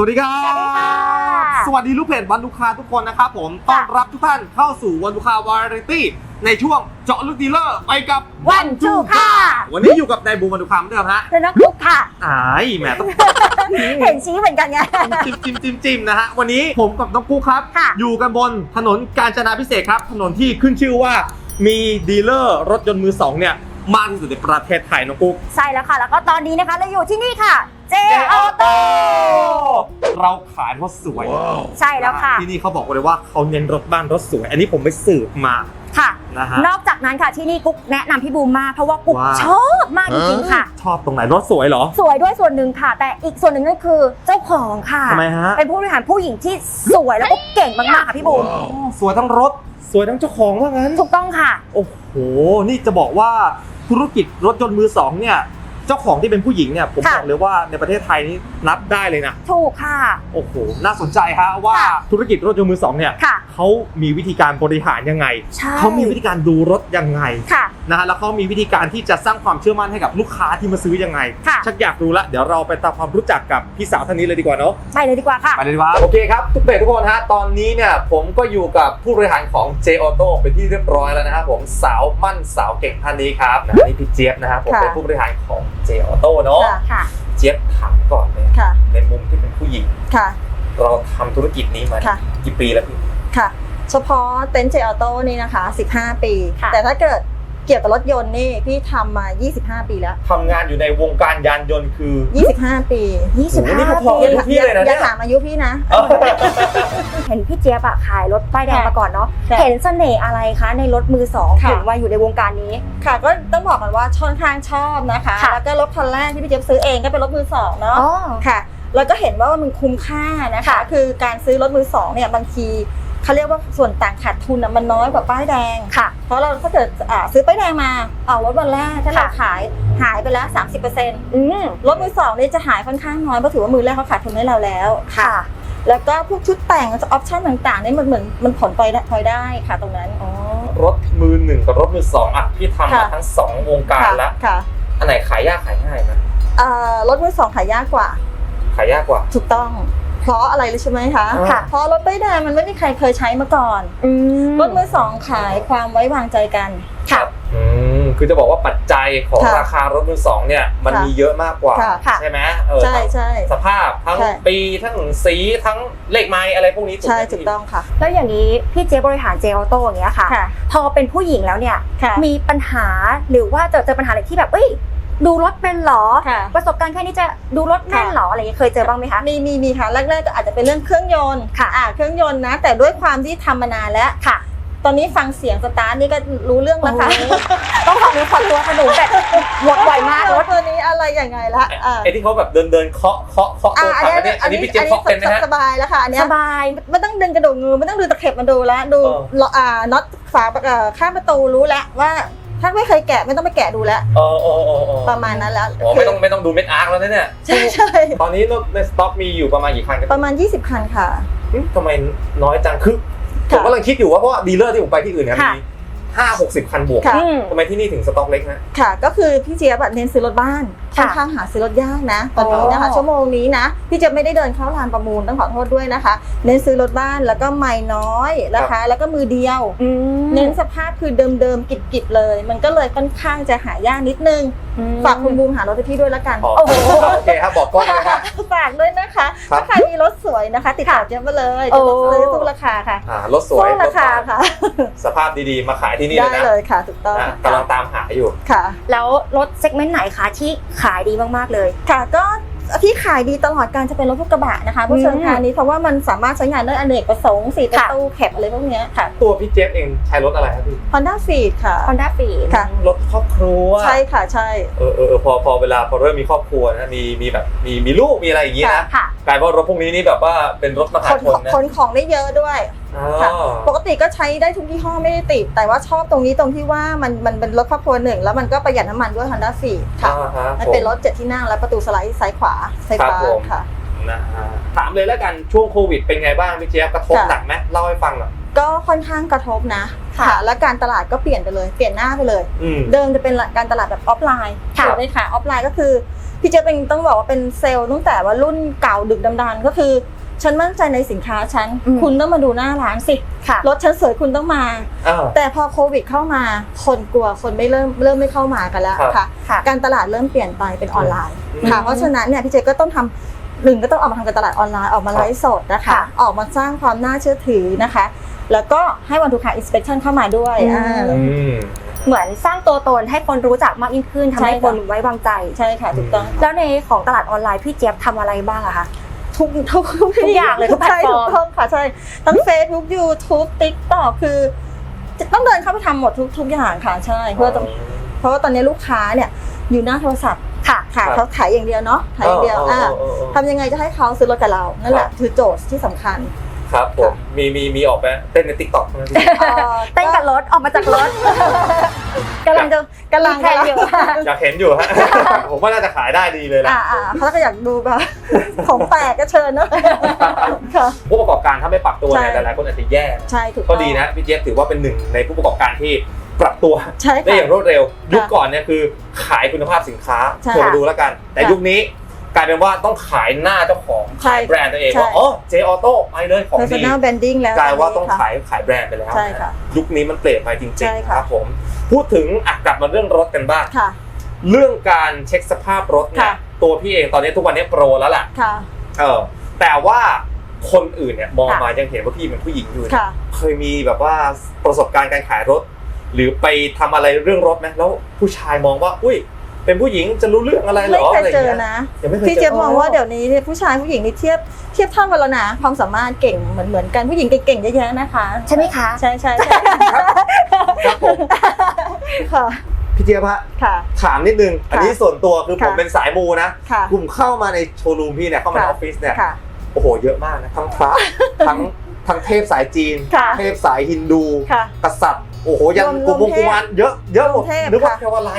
วัสดีครับ สวัสดีลูกเพจวันลูกค้าทุกคนนะครับผม ต้อนรับทุกท่านเข้าสู่วันลูกค้าวาไรตี้ในช่วงเจาะลึกดีลเลอร์ไปกับวันจูค่ะ วันนี้อยู่กับนายบูมวันลูกค้าเหมือนเดิมฮะแล้วนักลุกค่ะอ้ายแหมต้องเห็นชี้เหมือนกันไงจิ้มจิ้มจิ้มจิ้มนะฮะ วันนี้ผมกับน้องกุ๊กครับค่ะอยู่กันบนถนนกาญจนาพิเศษกครับ ถนนที่ขึ้นชื่อว่ามีดีลเลอร์รถยนต์มือสองเนี่ยมากที่สุดในประเทศไทยน้องกุ๊ก ใช่แล้วค่ะ แล้วก็ตอนนี้นะคะเราอยู่ที่นี่ค่ะ เจออโต้เราขายรถสวยใช่แล้วค่ะ ที่นี่เขาบอกเลยว่าเขาเน้นรถบ้านรถสวย อันนี้ผมไปสืบมาค่ะนะฮะนอกจากนั้นค่ะที่นี่กุ๊กแนะนำพี่บูมมากเพราะว่ากุ๊กว่าชอบมากจริงๆค่ะ ชอบตรงไหนรถสวยเหรอ สวยด้วยส่วนหนึ่งค่ะ แต่อีกส่วนหนึ่งนั่นคือเจ้าของค่ะทำไมฮะเป็นผู้บริหารผู้หญิงที่สวยแล้วก็เก่งมากๆค่ะพี่บูมสวยทั้งรถสวยทั้งเจ้าของว่างั้นถูกต้องค่ะ โอ้โห นี่จะบอกว่าธุรกิจรถยนต์มือสองเนี่ย เจ้าของที่เป็นผู้หญิงเนี่ยผมค่ะบอกเลยว่าในประเทศไทยนี่นับได้เลยนะถูกค่ะ โอ้โหน่าสนใจฮะว่าค่ะ ธุรกิจรถยนต์มือสองเนี่ยค่ะ เขามีวิธีการบริหารยังไงใช่เขามีวิธีการดูรถยังไงค่ะ นะฮะแล้วเขามีวิธีการที่จะสร้างความเชื่อมั่นให้กับลูกค้าที่มาซื้อยังไง ค่ะ ชักอยากรู้ละเดี๋ยวเราไปตามความรู้จักกับพี่สาวท่านนี้เลยดีกว่าเนาะ ไปเลยดีกว่าค่ะ ไปเลยดีกว่าโอเคครับทุกเบรทุกคนฮะตอนนี้เนี่ยผมก็อยู่กับผู้บริหารของ J Auto เป็นที่เรียบร้อยแล้วนะครับผมสาวมั่นสาวเก่งท่านนี้ครับนะนี่พี่เจี๊ยบนะครับผมค่ะ เป็นผู้บริหารของ J Auto เนาะค่ะค่ะเจี๊ยบถามก่อนเลยค่ะในมุมที่เป็นผู้หญิงค่ะ เราทำธุรกิจนี้มาค่ะกี่ปีแล้วพี่ค่ะ เฉพาะเต็นท์เจออโต้นี่นะคะ 15 ปีค่ะแต่ถ้าเกิด เกี่ยวกับรถยนต์นี่พี่ทำมา 25 ปีแล้ว ทำงานอยู่ในวงการยานยนต์คือ 25 ปีโอ้โหนี่พอๆปีกับพี่เลยนะอเนี่ย่ายถามอายุพี่นะ เออ เห็นพี่เจี๊ยบอะขายรถป้ายแดงค่ะมาก่อนเนาะค่ะเห็นเสน่ห์อะไรคะในรถมือสองค่ะ ถึงมาอยู่ในวงการนี้ ค่ะก็ต้องบอกกันว่าค่อนข้างชอบนะคะ ค่ะ แล้วก็รถคันแรกที่พี่เจี๊ยบซื้อเองก็เป็นรถมือสองเนาะ อ๋อ ค่ะ แล้วก็เห็นว่ามันคุ้มค่านะคะ ค่ะ คือการซื้อรถมือสองเนี่ยบางที เขาเรียกว่าส่วนต่างขาดทุนอะมันน้อยกว่าป้ายแดง ค่ะ เพราะเราถ้าเกิดอ่าซื้อป้ายแดงมาเอารถวันแรกถ้าเราค่ะ ขายหายไปแล้ว 30%อืมรถมือสองนี่จะหายค่อนข้างน้อยเพราะถือว่ามือแรกเขาขาดทุนให้เราแล้ว ค่ะ แล้วก็พวกชุดแต่งออปชั่นต่างๆนี่มันเหมือนมันผ่อนไปได้พลอยได้ค่ะตรงนั้นอ๋อ รถมือหนึ่งกับรถมือสองอะพี่ทำมาค่ะ ทั้งสองวงการค่ะแล้วค่ะอันไหนขายยากขายง่ายนะเอ่อรถมือสองขายยากกว่า ขายยากกว่า ถูกต้อง เพราะอะไรเลยใช่ไหมคะค่ะ เพราะรถป้ายแดงมันไม่มีใครเคยใช้มาก่อนอืมรถมือสองขายความไว้วางใจกัน ค่ะ อืมคือจะบอกว่าปัจจัยของค่ะราคารถมือสองเนี่ยมันค่ะมีเยอะมากกว่า ค่ะค่ะ ใช่ไหมเออใช่ทั้งใช่ สภาพทั้งใช่ ปีทั้งสีทั้งเลขไม้อะไรพวกนี้ถูกไหมใช่ถูกต้องค่ะแล้วอย่างนี้พี่เจี๊ยบบริหารเจออโต้อย่างเงี้ยค่ะ ค่ะพอเป็นผู้หญิงแล้วเนี่ย ค่ะ มีปัญหาหรือว่าเจอเจอปัญหาอะไรที่แบบ เอ้ย ดูรถเป็นเหรอ ค่ะ ประสบการณ์แค่นี้จะดูรถแม่นเหรออะไรอย่างเงี้ยเคยเจอบ้างไหมคะ มีมีมีค่ะแรกๆก็อาจจะเป็นเรื่องเครื่องยนต์ค่ะ อ่าเครื่องยนต์นะ แต่ด้วยความที่ทำมานานแล้ว ค่ะ ตอนนี้ฟังเสียงสตาร์ทนี่ก็รู้เรื่องแล้วค่ะต้องขอมือขอตัวขนุนแต่หมดบ่อยมากรรถถตัวนี้อะไรยังไงละอ่าไอ้ที่เขาแบบเดินเดินๆเคาะเคาะเคาะตัวถังอันนี้อันนี้พี่เจี๊ยบเคาะเป็นไหมฮะ สบายแล้วค่ะอันเนี้สย บาย ไม่ต้องดึงกระดูกงูไม่ต้องดูตะเข็บมาดูแล้วดูเออเลาะอ่าน็อตฝาเอ่อข้างประตูรู้แล้วว่า ถ้าไม่เคยแกะไม่ต้องไปแกะดูแล้วเออเออเออเออประมาณนั้นแล้วอ๋อไม่ต้องไม่ต้องดูเม็ดอาร์คแล้วนะเนี่ย ใช่ใช่ตอนนี้รถในสต็อกมีอยู่ประมาณกี่คันกันประมาณ 20 คันค่ะ อืมทำไมน้อยจังคือผค่ะมกำลังคิดอยู่ว่าเพราะว่าดีลเลอร์ที่ผมไปที่อื่นเนี่ยค่ะมี ห้าหกสิบคันบวกค่ะอืมทำไมที่นี่ถึงสต็อกเล็กนะค่ะ ก็คือพี่เจี๊ยบอะเน้นซื้อรถบ้านค่ค่ะอนข้างหาซื้อรถยากนะตอนนี้นะคะอ๋อชั่วโมงนี้นะพี่เจี๊ยบไม่ได้เดินเข้าลานประมูลต้องขอโทษด้วยนะคะ เน้นซื้อรถบ้านแล้วก็ไม่น้อยนะคะ แล้วก็มือเดียวอืมเน้นสภาพคือเดิมๆกิบๆเลย มันก็เลยค่อนข้างจะหายากนิดนึงอืมฝากคุณบูมหารถให้พี่ด้วยละกันอ๋อโอ้โห โอเคครับบอกกล้องเลยนะฝากด้วยนะคะครับ ถ้าใครมีรถสวยนะคะ ติดต่อเจี๊ยบมาเลยโอ้เดี๋ยวซื้อตู้ราคาค่ะอ่ารถสวยสู้ราคารถค่ะ สภาพดีๆ มาขายที่นี่เลได้ยนะเลยค่ะถูกต้องอะกำลังตามหาอยู่ ค่ะ แล้วรถเซกเมนต์ไหนคะที่ขายดีมากๆเลย ค่ะก็ที่ขายดีตลอดการจะเป็นรถพวกกระบะนะคะพวกเชิงพาณิชย์เพราะว่ามันสามารถใช้งานได้อเนกประสงค์สี่ประค่ะ ตูแคปอะไรพวกเนี้ยค่ะ ตัวพี่เจฟเองใช้รถอะไรครับพี่ Honda Fit ค่ะ Honda f e e ค่ะ รถครอบครัวใช่ค่ะใช่ เออเออเออพอพอเวลาพอเริ่มมีครอบครัวนะมีมีแบบมีมีลูกมีอะไรอย่างงี้นะค่ะ กลายเป็นว่ารถพวกนี้นี่แบบว่าเป็นรถมหาขนชนนะขนของได้เยอะด้วยอ๋อ ค่ะปกติก็ใช้ได้ทุกยี่ห้อไม่ได้ติด แต่ว่าชอบตรงนี้ตรงที่ว่ามันมันเป็นรถครอบครัวหนึ่งแล้วมันก็ประหยัดน้ำมันด้วย Honda Fit ค่ะ อ่าฮะมันเป็นรถเจ็ดที่นั่งและประตูสไลด์ซ้ายขวาไฟฟ้าครับผม ค่ะ นะฮะถามเลยแล้วกันช่วงโควิดเป็นไงบ้างพี่เจี๊ยบกระทบค่ะ หนักไหมเล่าให้ฟังหน่อยก็ค่อนข้างกระทบนะค่ะค่ะและการตลาดก็เปลี่ยนไปเลยเปลี่ยนหน้าไปเลย อืม เดิมจะเป็นการตลาดแบบออฟไลน์ค่ะ ถูกไหมคะออฟไลน์ก็คือพี่เจ๊เป็นต้องบอกว่าเป็นเซลล์ตั้งแต่ว่ารุ่นเก่าดึกดำดานก็คือ ฉันมั่นใจในสินค้าฉัน อืม คุณต้องมาดูหน้าร้านสิ ค่ะ รถฉันสวยคุณต้องมา อ้าว แต่พอโควิดเข้ามา คนกลัวคนไม่เริ่มเริ่มไม่เข้ามากันแล้วครับค่ะ ค่ะ การตลาดเริ่มเปลี่ยนไปเป็นออนไลน์อืมค่ะ เพราะฉะนั้นเนี่ยพี่เจก็ต้องทำหนึ่งก็ต้องออกมาทำการตลาดออนไลน์ออกมาไลฟ์สดนะคะ ค่ะออกมาสร้างความน่าเชื่อถือนะคะ แล้วก็ให้วันทุกคาอินสเปคชั่นเข้ามาด้วยอืม อ่า อืม เหมือนสร้างตัวตนให้คนรู้จักมากยิ่งขึ้นทำให้ใช่คค่ะนไว้วางใจ ใช่ค่ะถูกต้องแล้วในของตลาดออนไลน์พี่เจี๊ยบทำอะไรบ้างอะคะ ทุกทุกทุกอย่างเลยทุกแพลตฟอร์มใช่ถูกต้องค่ะใช่ทั้ง Facebook YouTube TikTok คือจะต้องเดินเข้าไปทำหมดทุกทุกอย่างค่ะใช่เพื่อต้องเพราะว่าตอนนี้ลูกค้าเนี่ยอยู่หน้าโทรศัพท์ค่ะค่ะครับเขาขายอย่างเดียวเนาะขายอย่างเดียวอ่าเออทำยังไงจะให้เขาซื้อรถกับเรานั่นแหครัละบคือโจทย์ที่สำคัญครับผมมีมีมีออกไปเต้นในติ๊กต็อกเต้นกับรถออกมาจากรถกำลังจะ กำลังมีแพลนอยู่อยากเห็นอยู่ฮะ ผมว่าน่าจะขายได้ดีเลยแหละอ่าอ่าถ้าก็อยากดูแบบของแปลกก็เชิญเนาะค่ะ ผู้ประกอบการถ้าไม่ปรับตัวเนี่ยใช่ หลายๆคนอาจจะแย่ใช่ถูกก็ต้อง ดีนะพี่เจี๊ยบถือว่าเป็นหนึ่งในผู้ประกอบการที่ปรับตัวใช่ได้ค่ะอย่างรวดเร็ว ยุคก่อนเนี่ยคือขายคุณภาพสินค้าใช่ โทรมาดูแล้วกัน แต่ค่ะยุคนี้ กลายเป็นว่าต้องขายหน้าเจ้าของใช่ขายแบรนด์ตัวเองใช่ ว่าอ๋อเจออโต้ไปเลยของดี personal branding แล้วกลายว่าต้องค่ะ ขายขายแบรนด์ไปแล้วใช่ค่ะยุคนี้มันเปลี่ยนไปจริงใช่ๆค่ะ ครับผม พูดถึงอะกลับมาเรื่องรถกันบ้าง ค่ะ เรื่องการเช็คสภาพรถเนี่ยค่ะ ตัวพี่เองตอนนี้ทุกวันนี้โปรแล้วล่ะค่ะ เออแต่ว่าคนอื่นเนี่ยมองค่ะ มายังเห็นว่าพี่เป็นผู้หญิงอยู่เนี่ยค่ะ เคยมีแบบว่าประสบการณ์การขายรถ หรือไปทำอะไรเรื่องรถไหมแล้วผู้ชายมองว่า อุ้ย เป็นผู้หญิงจะรู้เรื่องอะไรเหรไม่อเคอะไรยเจอเงี้ยนะ ยังไม่เคยพี่เจเจี๊ยอบมองว่าเดี๋ยวนี้เนี่ยผู้ชายผู้หญิงนี่เทียบเทียบเท่ากันแล้วนะความสามารถเก่งเหมือนเหมือนกันผู้หญิงเก่งๆเยอะแยะนะคะ ใช่ไหมคะใช่ใช่ใช่ครับผมค่ะพี่เจี๊ยบฮะค่ะ ถามนิดนึง อันนี้ส่วนตัวคือผมค่ะ เป็นสายมูนะ ค่ะกลุ่มเข้ามาในโชว์รูมพี่เนี่ยเข้ามาในอค่ะอฟฟิศเนี่ย ค่ะ โอ้โห เยอะมากนะ ทั้งพระ ทั้งทั้งเทพสายจีน ค่ะ เทพสายฮินดู ค่ะ กษัตริย์ โอ้โหยันรวมกุมวงรวมเทพกุมารเยอะเยอะหมดรวมเทพนึกว่าค่ะ แค่ว่าอะไร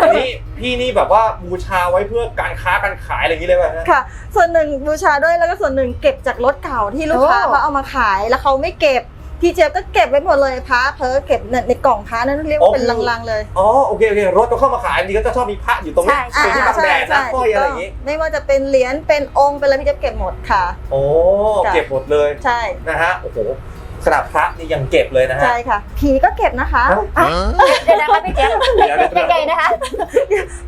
วันนี้พี่นี่แบบว่าบูชาไว้เพื่อการค้าการขายอะไรอย่างนี้เลยป่ะฮะ ค่ะ ส่วนหนึ่งบูชาด้วยแล้วก็ส่วนหนึ่งเก็บจากรถเก่าที่ลูกค้าโอ้ เขาเอามาขายแล้วเขาไม่เก็บพี่เจี๊ยบก็เก็บไว้หมดเลยพระเพ้อเก็บในในกล่องพระนั้นเรียกว่าเป็นลังๆเลยอ๋อโอเคโอเครถก็เข้ามาขายบางทีก็จะชอบมีพระอยู่ตรงนี้ใช่เป็นที่บังแดดนะสร้อยอะไรอย่างนี้ ไม่ว่าจะเป็นเหรียญเป็นองค์เป็นอะไรพี่เจี๊ยบเก็บหมดค่ะ โอ้จ้ะ เก็บหมดเลยใช่ นะฮะโอ้โห ขนาดพระนี่ยังเก็บเลยนะฮะ ใช่ค่ะ ผีก็เก็บนะคะฮะเดี๋ยวนะคะพี่เจี๊ยบเดี๋ยวเดี๋ยว ยังไงนะคะ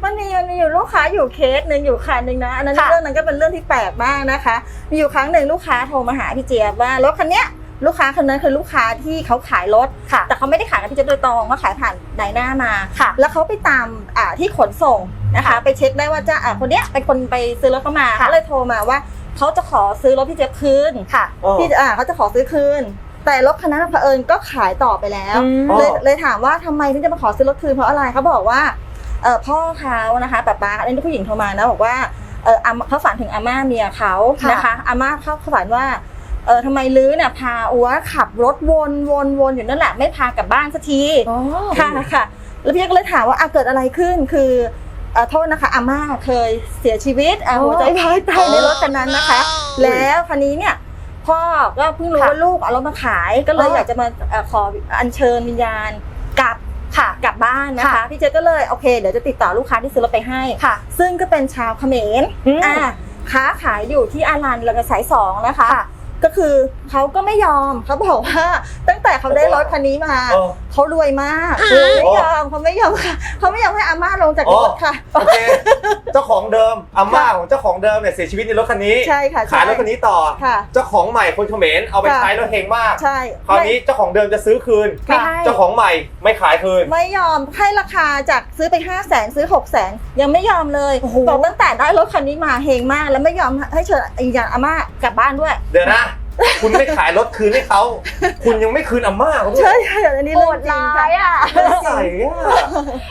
มันมีมันมีอยู่ลูกค้าอยู่เคสหนึ่งอยู่คันหนึ่งนะอันนั้นค่ะ เรื่องนั้นก็เป็นเรื่องที่แปลกมากนะคะ มีอยู่ครั้งหนึ่งลูกค้าโทรมาหาพี่เจี๊ยบว่ารถคันเนี้ยลูกค้าคนนั้นคือลูกค้าที่เขาขายรถ ค่ะ แต่เขาไม่ได้ขายกับพี่เจี๊ยบโดยตรงเขาขายผ่านนายหน้ามา ค่ะ แล้วเขาไปตามอ่าที่ขนส่งนะคะค่ะไปเช็คได้ว่าจะอ่าคนเนี้ยเป็นคนไปซื้อรถเข้ามาค่ะ เขาเลยโทรมาว่าเขาจะขอซื้อรถพี่เจี๊ยบคืน ค่ะอ๋อพี่อ่าเขาจะขอซื้อคืน แต่รถคันนั้นเผอิญก็ขายต่อไปแล้ว อืม เลยเลยถามว่าทำไมถึงจะมาขอซื้อรถคืนเพราะอะไรเขาบอกว่าเออพ่อเขานะคะป้าป้าอันนี้ผู้หญิงโทรมานะบอกว่าเอออาเขาฝันถึงอาม่าเมียเขาค่ะนะคะอาม่าเขาเขาฝันว่าเออทำไมลื้อเนี่ยพาอัวขับรถวนวนวนอยู่นั่นแหละไม่พากลับบ้านสักทีโอ้ค่ะค่ะ แล้วพี่ก็เลยถามว่าอะเกิดอะไรขึ้นคือเอ่อโทษนะคะอาม่าเคยเสียชีวิตอะโอ้หัวใจวายตายในรถคันนั้นนะคะ แล้วคันนี้เนี่ย พ่อก็เพิ่งรู้ค่ะว่าลูกเอารถมาขายก็เลยอ๋อออยากจะมาเอ่อขออัญเชิญวิญญาณกลับค่ะกลับบ้านนะคะ ค่ะ พี่เจก็เลยโอเคเดี๋ยวจะติดต่อลูกค้าที่ซื้อรถไปให้ ค่ะ ซึ่งก็เป็นชาวเขมรอืม อ่าค้าขายอยู่ที่อารันแล้วก็สายสองนะคะ ค่ะ ก็คือเขาก็ไม่ยอมเขาบอกว่า ตั้งแต่เขาได้รถคันนี้มาเออ เขารวยมากไม่ยอมเขาไม่ยอมค่ะเขาไม่ยอมให้อาม่าลงจากรถค่ะ โอเค เจ้าของเดิมอาม่าของเจ้าของเดิมเนี่ยเสียชีวิตในรถคันนี้ ใช่ค่ะใช่ขายรถคันนี้ต่อ ค่ะ เจ้าของใหม่คนเขมรเอาไปค่ะ ใช้แล้วเฮงมาก ใช่ คราวนี้เจ้าของเดิมจะซื้อคืน ไม่ให้ เจ้าของใหม่ไม่ขายคืน ไม่ยอมให้ราคาจากซื้อไป 5 0 0แสนซื้อ 6 0แสนยังไม่ยอมเลยโอ้โห บอกตั้งแต่ได้รถคันนี้มาเฮงมาก แล้วไม่ยอมให้เชิญอีกอย่างอาม่ากลับบ้านด้วย เดี๋ยวนะ คุณไม่ขายรถคืนให้เขาคุณยังไม่คืนอาม่าเขาด้วยใช่ใช่อันนี้โหเรื่องดจริงร้าค่ะยอะใส่อะ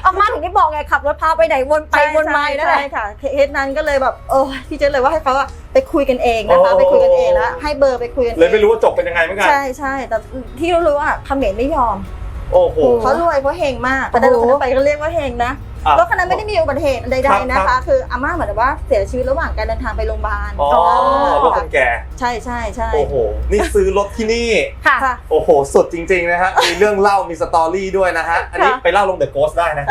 เอามาถึงได้บอกไงขับรถพาไปไหนวนไปใช่วนมาอยู่นั่นแหใช่ละ ค่ะเคสนั้นก็เลยแบบเออพี่เจเลยว่าให้เขาอะไปคุยกันเองนะคะ ไปคุยกันเองแล้วให้เบอร์ไปคุยกันเลยไม่รู้ว่าจบเป็นยังไงเหมือนกันใช่ใช่แต่ที่รู้ๆว่าเขมรไม่ยอมโอ้โห เขารวยเพราะเฮงมากแต่ได้รถคันนั้นไปก็เรียกว่าเฮงนะ อะ รถคันนั้นไม่ได้มีอุบัติเหตุใดครับๆนะคะคืออาม่าเหมือนว่าเสียชีวิตระหว่างการเดินทางไปโรงพยาบาลอ๋อรถคนแก่ ใช่ใช่ใช่โอ้โห นี่ซื้อรถที่นี่ ค่ะ ค่ะ โอ้โหสุดจริงๆนะฮะ มีเรื่องเล่า มีสตอรี่ด้วยนะฮะ อันนี้ค่ะ ไปเล่าลงเดอะโกสได้นะ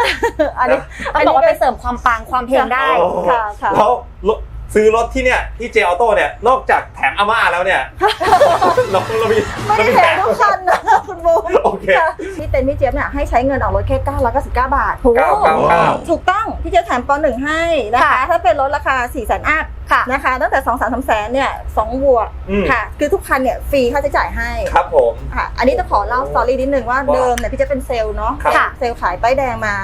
อันนี้ต้องบอกว่าไปเสริมความปังความเพลงได้ โอ้โหค่ะค่ะ แล้วรถ ซื้อรถที่เนี่ยที่เจออโต้เนี่ยนอกจากแถมอาม่าแล้วเนี่ย เราเรามีไม่เราได้มีแถแถมมทุกคันนะคุณบูมโอเคค่ะพี่เต็นพี่เจี๊ยบเนี่ยให้ใช้เงินออกรถแค่999 บาทโอ้โหเก้าเก้าเก้า ถูกต้องพี่เจี๊ยบแถมปหนึ่งให้นะคะ ค่ะ ถ้าเป็นรถราคา4ี่แสนอัพค่ะ นะคะ ตั้งแต่2องสามสามแสนเนี่ยสองบวกอืม ค่ะ คือทุกคันเนี่ยฟรีค่าใช้จ่ายให้ครับผม ค่ะ อันนี้จะขอเล่าสตอรี่นิดนึงว่าว่าเดิมเนี่ยพี่เจะเป็นเซลล์เนาะครับ เซลล์ขายป้ายแดงมา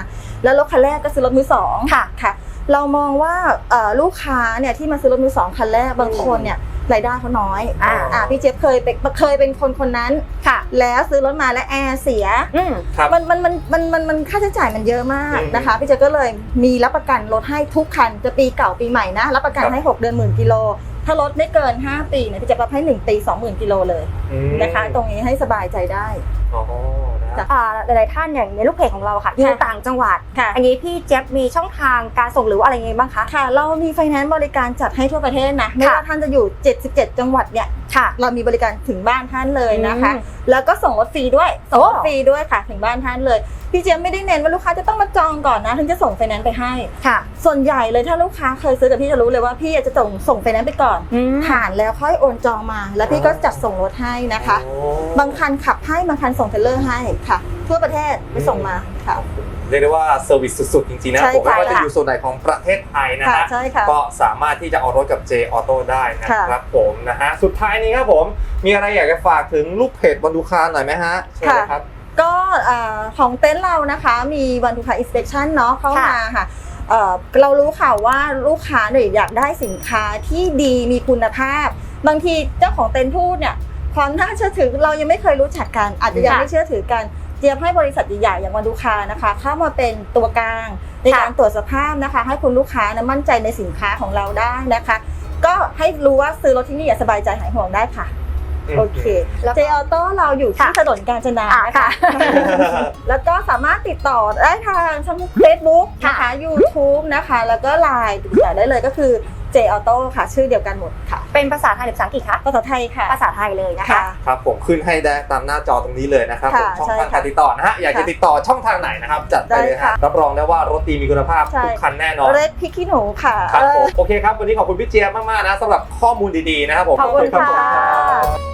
แล้วรถคันแรกก็ซื้อรถมือสองค่ะค่ะ เรามองว่าเอ่อลูกค้าเนี่ยที่มาซื้อรถมือสองคันแรกบางคนเนี่ยรายได้เขาน้อยอ่าอ่าพี่เจี๊ยบเคยเป็นเคยเป็นคนคนนั้นค่ะ แล้วซื้อรถมาแล้วแอร์เสียอืมครับมันมันมันมันมันมันค่าใช้จ่ายมันเยอะมากอืมนะคะพี่เจก็เลยมีรับประกันรถให้ทุกคันจะปีเก่าปีใหม่นะรับประกันครับให้ 6 เดือนหมื่นกิโลถ้ารถไม่เกิน 5 ปีเนี่ยพี่เจะรับให้ 1 ปี 20,000กิโลเลยอืมนะคะ ตรงนี้ให้สบายใจได้อ๋อ นะฮะอ่าหลายๆท่านอย่างในลูกเพจของเราค่ะอยู่ต่างจังหวัด ค่ะ อันนี้พี่เจี๊ยบมีช่องทางการส่งหรือว่าอะไรยังไงบ้างคะ ค่ะ เรามีไฟแนนซ์บริการจัดให้ทั่วประเทศนะ ไม่ว่าท่านจะอยู่ 77 จังหวัดเนี่ย ค่ะ เรามีบริการถึงบ้านท่านเลยนะคะ อืมแล้วก็ส่งรถฟรีด้วย ส่งรถโอ้ ฟรีด้วยค่ะ ถึงบ้านท่านเลย พี่เจี๊ยบไม่ได้เน้นว่าลูกค้าจะต้องมาจองก่อนนะถึงจะส่งไฟแนนซ์ไปให้ ค่ะ ส่วนใหญ่เลยถ้าลูกค้าเคยซื้อกับพี่จะรู้เลยว่าพี่จะส่งส่งไฟแนนซ์ไปก่อน อืม ผ่านแล้วค่อยโอนจองมา แล้วพี่ก็จัดส่งรถให้นะคะโอ้บางคันขับให้บางคันส่งเทรลเลอร์ให้ค่ะ ทั่วประเทศไปส่งมาค่ะ เรียกได้ว่าเซอร์วิสสุดๆ จริงๆนะใช่ผมไม่ว่าจะค่ะอยู่ส่วนไหนของประเทศไทยนะค่ะฮะ ใช่ค่ะ ก็สามารถที่จะเอารถกับ J Auto ได้นะค่ะครับผมนะฮะ สุดท้ายนี้ครับผม มีอะไรอยากจะฝากถึงลูกเพจบรรดุคารหน่อยไหมฮะเชิญเลยครับ ก็เอ่อของเต็นท์เรานะคะมีวันทูคาอินสเปคชั่นเนาะเข้ามาค่ะเอ่อเรารู้ข่าวว่าลูกค้าเนี่ยอยากได้สินค้าที่ดีมีคุณภาพ บางทีเจ้าของเต็นท์พูดเนี่ยความน่าเชื่อถือเรายังไม่เคยรู้จักกัน อาจจะยังค่ะไม่เชื่อถือกันเจียบให้บริษัทใหญ่ๆอย่างวันดูคานะคะ เข้ามาเป็นตัวกลางในค่ะการตรวจสภาพนะคะ ให้คุณลูกค้านะมั่นใจในสินค้าของเราได้นะคะ ก็ให้รู้ว่าซื้อรถที่นี่อย่าสบายใจหายห่วงได้ค่ะ โอเคแล้วก็เจออโต้เราอยู่ที่ค่ะถนนกาญจนาอ่านะค่ะคะแล้วก็สามารถติดต่อได้ทางช่อง Facebook นะคะค่ะ YouTube นะคะ แล้วก็ Line ติดต่อได้เลยก็คือ J Auto ค่ะ ชื่อเดียวกันหมดค่ะ เป็นภาษาไทยหรือภาษาอังกฤษคะภาษาไทยค่ะ ภาษาไทยเลยนะคะค่ะครับผมขึ้นให้ได้ตามหน้าจอตรงนี้เลยนะครับผมค่ะช่องใช่ทางค่ะการติดต่อนะฮะอยากจะค่ะติดต่อช่องทางไหนนะครับ จัดไปเลยได้ค่ะฮะรับรองได้ว่ารถดีมีคุณภาพใช่ทุกคันแน่นอนเรดพิกขี้หนูค่ะครับเอผอมโอเคครับวันนี้ขอบคุณพี่เจี๊ยบมากๆนะสำหรับข้อมูลดีๆนะครับผมขอบคุณรัผมค่ะครับ